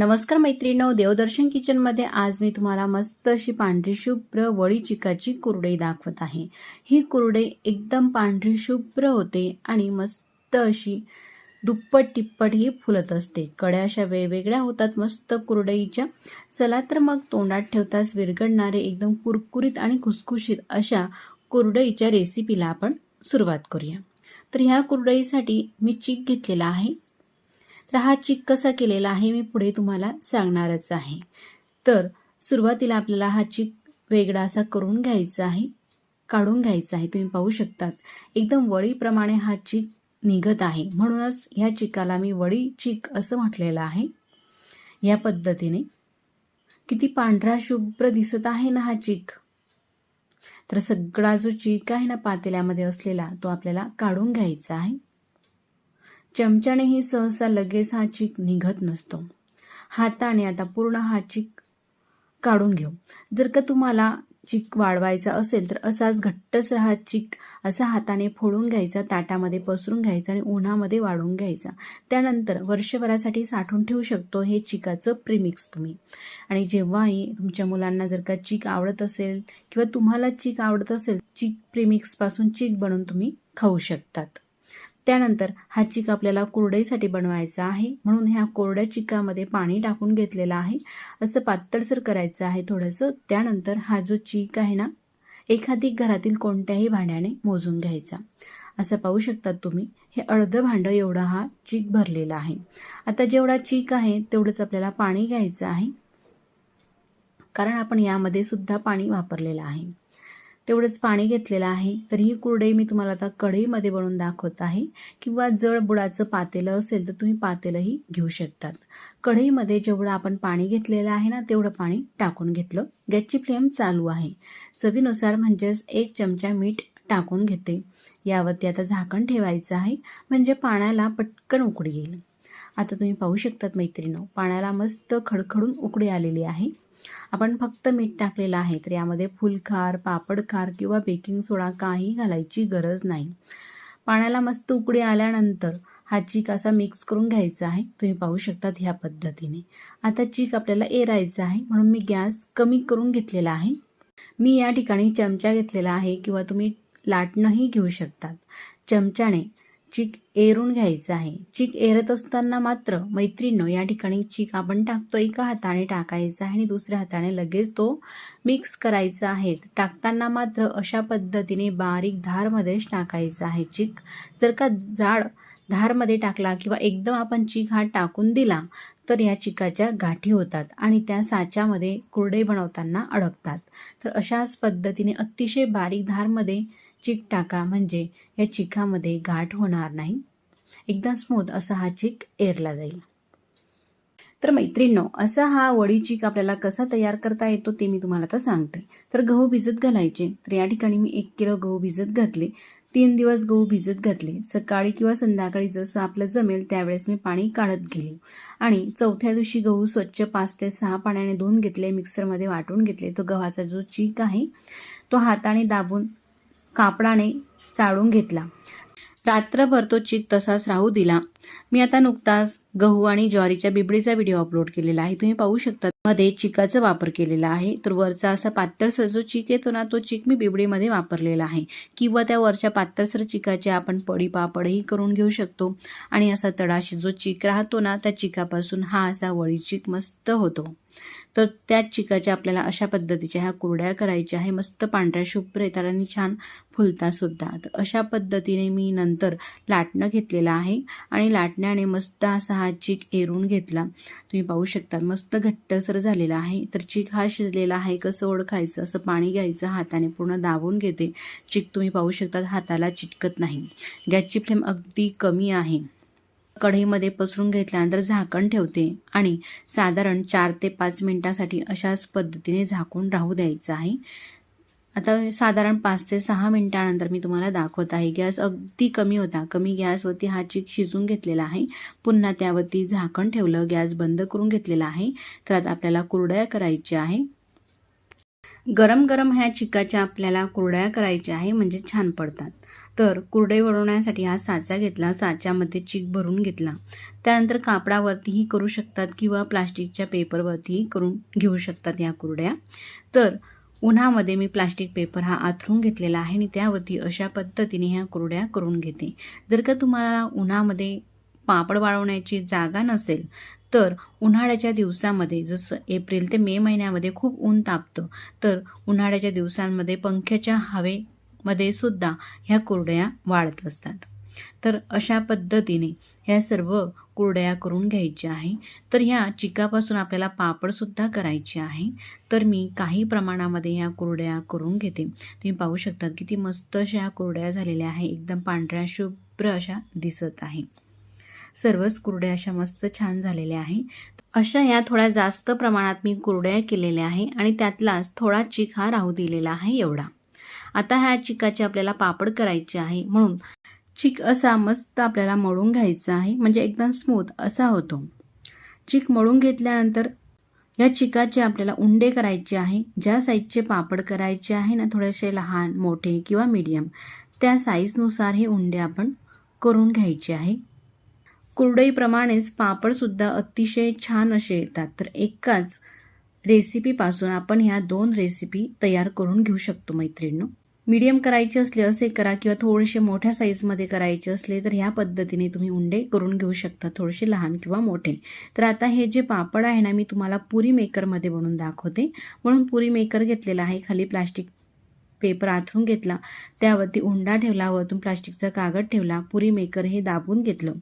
नमस्कार मैत्रिणींनो देवदर्शन किचनमध्ये आज मी तुम्हाला मस्त अशी पांढरी शुभ्र वळी चिकाची कुरडई दाखवत आहे. ही कुरडई एकदम पांढरी शुभ्र होते आणि मस्त अशी दुप्पट टिप्पट ही फुलत असते. कड्या अशा वेगवेगळ्या होतात मस्त कुरडईच्या. चला तर मग तोंडात ठेवताच विरघडणारे एकदम कुरकुरीत आणि खुसखुशीत अशा कुरडईच्या रेसिपीला आपण सुरुवात करूया. तर ह्या कुरडईसाठी मी चीक घेतलेला आहे. तर हा चिक कसा केलेला आहे मी पुढे तुम्हाला सांगणारच आहे. तर सुरुवातीला आपल्याला हा चिक वेगळा असा करून घ्यायचा आहे काढून घ्यायचा आहे. तुम्ही पाहू शकतात. एकदम वळीप्रमाणे हा चिक निघत आहे. म्हणूनच ह्या चिकाला मी वडी चिक असं म्हटलेलं आहे. या पद्धतीने किती पांढरा शुभ्र दिसत आहे ना हा चिक? तर सगळा जो चीक आहे ना पातेल्यामध्ये असलेला तो आपल्याला काढून घ्यायचा आहे. चमच्यानेही सहसा लगेच हा चीक निघत नसतो. हाताने आता पूर्ण हा चीक काढून घेऊ. जर का तुम्हाला चीक वाढवायचा असेल तर असाच घट्टच हा चीक. असा हाताने फोडून घ्यायचा ताटामध्ये पसरून घ्यायचा आणि उन्हामध्ये वाढून घ्यायचा. त्यानंतर वर्षभरासाठी साठवून ठेवू शकतो हे चिकाचं प्रिमिक्स तुम्ही. आणि जेव्हाही तुमच्या मुलांना जर का चीक आवडत असेल किंवा तुम्हाला चीक आवडत असेल चीक प्रिमिक्सपासून चीक बनवून तुम्ही खाऊ शकतात. त्यानंतर हा चिक आपल्याला कुरडईसाठी बनवायचा आहे. म्हणून ह्या कोरड्या चिकामध्ये पाणी टाकून घेतलेलं आहे. असं पातळसर करायचं आहे थोडंसं. त्यानंतर हा जो चीक आहे ना एखादी घरातील कोणत्याही भांड्याने मोजून घ्यायचा. असं पाहू शकतात तुम्ही. हे अर्धं भांडं एवढा हा चीक भरलेला आहे. आता जेवढा चीक आहे तेवढंच आपल्याला पाणी घ्यायचं आहे. कारण आपण यामध्ये सुद्धा पाणी वापरलेलं आहे. तेवढंच पाणी घेतलेलं आहे. तर ही कुरडई मी तुम्हाला आता कढईमध्ये बनवून दाखवत आहे. किंवा जळ बुडाचं पातेलं असेल तर तुम्ही पातेलंही घेऊ शकतात. कढईमध्ये जेवढं आपण पाणी घेतलेलं आहे ना तेवढं पाणी टाकून घेतलं. गॅसची फ्लेम चालू आहे. चवीनुसार म्हणजेच एक चमचा मीठ टाकून घेते. यावरती आता झाकण ठेवायचं आहे. म्हणजे पाण्याला पटकन उकडी येईल. आता तुम्ही पाहू शकतात मैत्रिणी पाण्याला मस्त खडखडून उकडी आलेली आहे. आपण फक्त मीठ टाकलेलं आहे तर यामध्ये फुलखार पापडखार किंवा बेकिंग सोडा काही घालायची गरज नाही. पाण्याला मस्त उकडी आल्यानंतर हा चीक असा मिक्स करून घ्यायचा आहे. तुम्ही पाहू शकतात ह्या पद्धतीने. आता चीक आपल्याला एरायचा आहे म्हणून मी गॅस कमी करून घेतलेला आहे. मी या ठिकाणी चमचा घेतलेला आहे किंवा तुम्ही लाटणंही घेऊ शकतात. चमच्याने चीक एरून घ्यायचं आहे. चीक एरत असताना मात्र मैत्रिणीनं या ठिकाणी चीक आपण टाकतो एका हाताने टाकायचा आहे आणि दुसऱ्या हाताने लगेच तो मिक्स करायचा आहे. टाकताना मात्र अशा पद्धतीने बारीक धारमध्येच टाकायचा आहे चीक. जर का जाड धारमध्ये टाकला किंवा एकदम आपण चीक हा टाकून दिला तर या चिकाच्या गाठी होतात आणि त्या साच्यामध्ये कुरडे बनवताना अडकतात. तर अशाच पद्धतीने अतिशय बारीक धारमध्ये चिक टाका म्हणजे या चिकामध्ये गाठ होणार नाही. एकदा स्मूथ असा हा चिक एरला जाईल. तर मैत्रिणींनो असा हा वडी चिक आपल्याला कसा तयार करता येतो ते मी तुम्हाला आता सांगते. तर गहू भिजत घालायचे. तर या ठिकाणी मी एक किलो गहू भिजत घातले. तीन दिवस गहू भिजत घातले. सकाळी किंवा संध्याकाळी जसं आपलं जमेल त्यावेळेस मी पाणी काढत गेले. आणि चौथ्या दिवशी गहू स्वच्छ पाच ते सहा पाण्याने धुवून घेतले. मिक्सरमध्ये वाटून घेतले. तो गव्हाचा जो चीक आहे तो हाताने दाबून कापडाने चाळून घेतला. रात्रभर तो चिक तसाच राहू दिला. मी आता नुकताच गहू आणि ज्वारीच्या बिबडीचा व्हिडिओ अपलोड केलेला आहे. तुम्ही पाहू शकता मध्ये चिकाचा वापर केलेला आहे. तर वरचा असा पातळसर जो चिक येतो ना तो चिक मी बिबडीमध्ये वापरलेला आहे. किंवा त्या वरच्या पातळसर चिकाचे आपण पडी पापडही करून घेऊ शकतो. आणि असा तडाशी जो चिक राहतो ना त्या चिकापासून हा असा वळी चिक मस्त होतो. तर त्याच चिकाच्या आपल्याला अशा पद्धतीच्या ह्या कुरड्या करायच्या आहे. मस्त पांढऱ्या शुभ्र येतात आणि छान फुलतासुद्धा तर अशा पद्धतीने मी नंतर लाटणं घेतलेलं आहे आणि लाटण्याने मस्त असा हा चीक एरून घेतला. तुम्ही पाहू शकता मस्त घट्टसर झालेला आहे. तर चीक हा शिजलेला आहे कसं ओळखायचं असं पाणी घ्यायचं हाताने पूर्ण दाबून घेते. चीक तुम्ही पाहू शकता हाताला चिटकत नाही. गॅसची फ्लेम अगदी कमी आहे. कढईमध्ये पसरून घेतल्यानंतर झाकण ठेवते आणि साधारण चार ते पाच मिनटासाठी अशाच पद्धतीने झाकून राहू द्यायचं आहे. आता साधारण पाच ते सहा मिनटानंतर मी तुम्हाला दाखवत आहे. गॅस अगदी कमी होता. कमी गॅसवरती हा चिक शिजून घेतलेला आहे. पुन्हा त्यावरती झाकण ठेवलं. गॅस बंद करून घेतलेला आहे. तर आता आपल्याला कुरड्या करायच्या आहे. गरम गरम ह्या चिकाच्या आपल्याला कुरड्या करायच्या आहे. म्हणजे छान पडतात. तर कुरडई वळवण्यासाठी हा साचा घेतला साच्यामध्ये चीक भरून घेतला. त्यानंतर कापडावरतीही करू शकतात किंवा प्लास्टिकच्या पेपरवरतीही करून घेऊ शकतात या कुरड्या. तर उन्हामध्ये मी प्लास्टिक पेपर हा आथरून घेतलेला आहे आणि त्यावरती अशा पद्धतीने ह्या कुरड्या करून घेते. जर का तुम्हाला उन्हामध्ये पापड वाळवण्याची जागा नसेल तर उन्हाळ्याच्या दिवसामध्ये जसं एप्रिल ते मे महिन्यामध्ये खूप ऊन तापतं तर उन्हाळ्याच्या दिवसांमध्ये पंख्याच्या हवे मध्ये सुद्धा ह्या कुरड्या वाळत असतात. तर अशा पद्धतीने ह्या सर्व कुरड्या करून घ्यायच्या आहे. तर ह्या चिकापासून आपल्याला पापडसुद्धा करायचे आहे. तर मी काही प्रमाणामध्ये ह्या कुरड्या करून घेते. तुम्ही पाहू शकतात किती मस्त अशा कुरड्या झालेल्या आहे. एकदम पांढऱ्या शुभ्र अशा दिसत आहे. सर्वच कुरड्या अशा मस्त छान झालेल्या आहे. अशा ह्या थोड्या जास्त प्रमाणात मी कुरड्या केलेल्या आहे आणि त्यातलाच थोडा चिक हा राहू दिलेला आहे एवढा. आता ह्या चिकाचे आपल्याला पापड करायचे आहे. म्हणून चिक असा मस्त आपल्याला मळून घ्यायचा आहे. म्हणजे एकदम स्मूथ असा होतो. चिक मळून घेतल्यानंतर या चिकाचे आपल्याला उंडे करायचे आहे. ज्या साईजचे पापड करायचे आहे ना थोडेसे लहान मोठे किंवा मीडियम त्या साईजनुसार हे उंडे आपण करून घ्यायचे आहे. कुरडईप्रमाणेच पापडसुद्धा अतिशय छान असे येतात. तर एकाच रेसिपीपासून आपण ह्या दोन रेसिपी तयार करून घेऊ शकतो मैत्रिणींनो. मीडियम करायचे असले असे करा किंवा थोडेसे मोठ्या साईजमध्ये करायचे असले तर ह्या पद्धतीने तुम्ही उंडे करून घेऊ शकता थोडेसे लहान किंवा मोठे. तर आता हे जे पापड आहे ना मी तुम्हाला पुरी मेकरमध्ये बनवून दाखवते. म्हणून पुरी मेकर घेतलेला आहे खाली प्लास्टिक पेपर आथरून घेतला. त्यावरती उंडा ठेवला वरतून प्लास्टिकचा कागद ठेवला. पुरी मेकर हे दाबून घेतलं.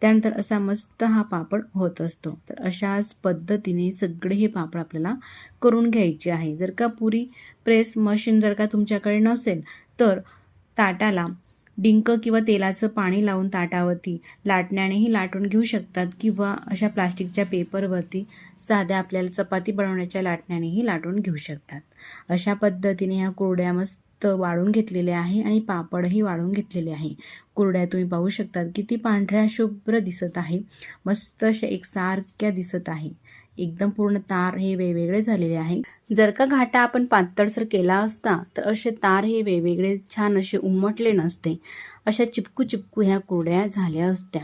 त्यानंतर असा मस्त हा पापड होत असतो. तर अशाच पद्धतीने सगळे हे पापड आपल्याला करून घ्यायचे आहे. जर का पुरी प्रेस मशीन जर का तुमच्याकडे नसेल तर ताटाला डिंक किंवा तेलाचं पाणी लावून ताटावरती लाटण्यानेही लाटून घेऊ शकतात किंवा अशा प्लास्टिकच्या पेपरवरती साध्या आपल्याला चपाती बनवण्याच्या लाटण्यानेही लाटून घेऊ शकतात. अशा पद्धतीने ह्या कुरड्या मस्त वाळून घेतलेल्या आहे आणि पापडही वाळून घेतलेले आहे. कुरड्या तुम्ही पाहू शकतात किती पांढऱ्या शुभ्र दिसत आहे. मस्त अशा एकसारख्या दिसत आहे. एकदम पूर्ण तार हे वेगवेगळे झालेले आहे. जर का घाटा आपण पातळसर केला असता तर असे तार हे वेगवेगळे छान असे उमटले नसते. अशा चिपकू चिपकू ह्या कुरड्या झाल्या असत्या.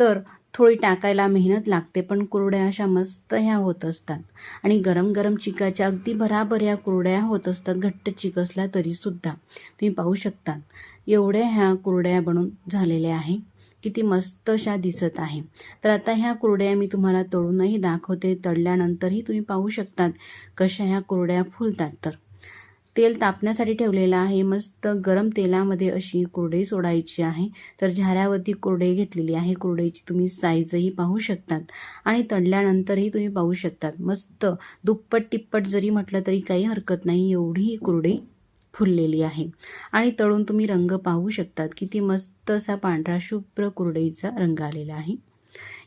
तर थोडी टाकायला मेहनत लागते पण कुरड्या अशा मस्त ह्या होत असतात. आणि गरम गरम चिकाच्या अगदी बराबर ह्या कुरड्या होत असतात घट्ट चिक असला तरीसुद्धा तुम्ही पाहू शकतात एवढ्या ह्या कुरड्या बनून झालेल्या आहे. किती मस्त अशा दिसत आहे. तर आता ह्या कुरड्या मी तुम्हाला तळूनही दाखवते. तळल्यानंतरही तुम्ही पाहू शकतात कशा ह्या कुरड्या फुलतात. तर तेल तापण्यासाठी ठेवलेलं आहे. मस्त गरम तेलामध्ये अशी कुरडई सोडायची आहे. तर झाऱ्यावरती कुरडई घेतलेली आहे. कुरडईची तुम्ही साईजही पाहू शकतात. आणि तळल्यानंतरही तुम्ही पाहू शकतात. मस्त दुप्पट टिप्पट जरी म्हटलं तरी काही हरकत नाही. एवढी ही कुरडई फुललेली आहे. आणि तळून तुम्ही रंग पाहू शकतात किती मस्त असा पांढरा शुभ्र कुरडईचा रंग आलेला आहे.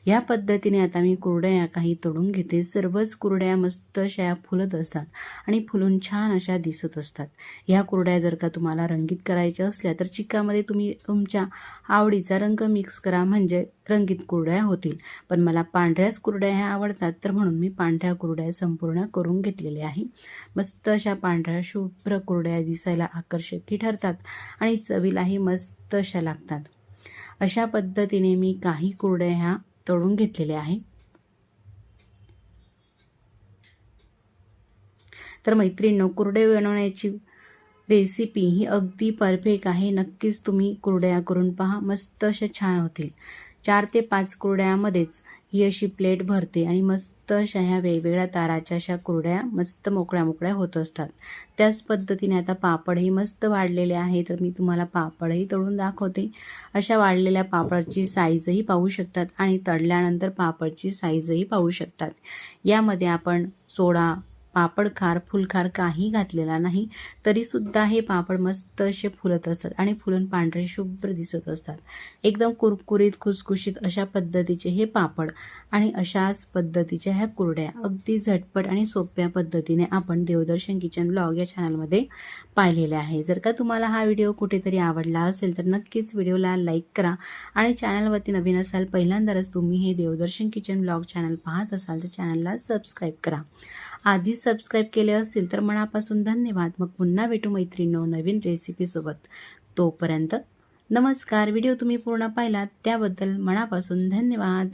या पद्धतीने आता मी कुरड्या काही तोडून घेते. सर्वच कुरड्या मस्त अशा फुलत असतात आणि फुलून छान अशा दिसत असतात. ह्या कुरड्या जर का तुम्हाला रंगीत करायच्या असल्या तर चिकामध्ये तुम्ही तुमच्या आवडीचा रंग मिक्स करा. म्हणजे रंगीत कुरड्या होतील. पण मला पांढऱ्याच कुरड्या ह्या आवडतात. तर म्हणून मी पांढऱ्या कुरड्या संपूर्ण करून घेतलेल्या आहे. मस्त अशा पांढऱ्या शुभ्र कुरड्या दिसायला आकर्षकही ठरतात आणि चवीलाही मस्त अशा लागतात. अशा पद्धतीने मी काही कुरड्या ह्या तळून घेतलेले आहे. तर मैत्रिणींनो कुरडे बनवण्याची रेसिपी ही अगदी परफेक्ट आहे. नक्कीच तुम्ही कुरड्या करून पहा. मस्त अशा छान होतील. चार ते पाच कुरड्यामध्येच ही अशी प्लेट भरते आणि मस्त अशा ह्या वेगवेगळ्या ताराच्या अशा कुरड्या मस्त मोकळ्या मोकळ्या होत असतात. त्याच पद्धतीने आता पापडही मस्त वाढलेले आहे तर मी तुम्हाला पापडही तळून दाखवते. अशा वाढलेल्या पापडची साईजही पाहू शकतात आणि तळल्यानंतर पापडची साईजही पाहू शकतात. यामध्ये आपण सोडा पापड खार फुलखार काही घातलेला नाही तरीसुद्धा हे पापड मस्त असे फुलत असतात आणि फुलून पांढरे शुभ्र दिसत असतात. एकदम कुरकुरीत खुसखुशीत अशा पद्धतीचे हे पापड आणि अशाच पद्धतीच्या ह्या कुरड्या. अगदी झटपट आणि सोप्या पद्धतीने आपण देवदर्शन किचन ब्लॉग या चॅनलमध्ये पाहिलेले आहे. जर का तुम्हाला हा व्हिडिओ कुठेतरी आवडला असेल तर नक्कीच व्हिडिओला लाईक करा आणि चॅनलवरती नवीन असाल पहिल्यांदाच तुम्ही हे देवदर्शन किचन ब्लॉग चॅनल पाहत असाल तर चॅनलला सबस्क्राईब करा. आधीच सबस्क्राईब केले असतील तर मनापासून धन्यवाद. मग पुन्हा भेटू मैत्रिणीनो नवीन रेसिपीसोबत तोपर्यंत नमस्कार. व्हिडिओ तुम्ही पूर्ण पाहिलात त्याबद्दल मनापासून धन्यवाद.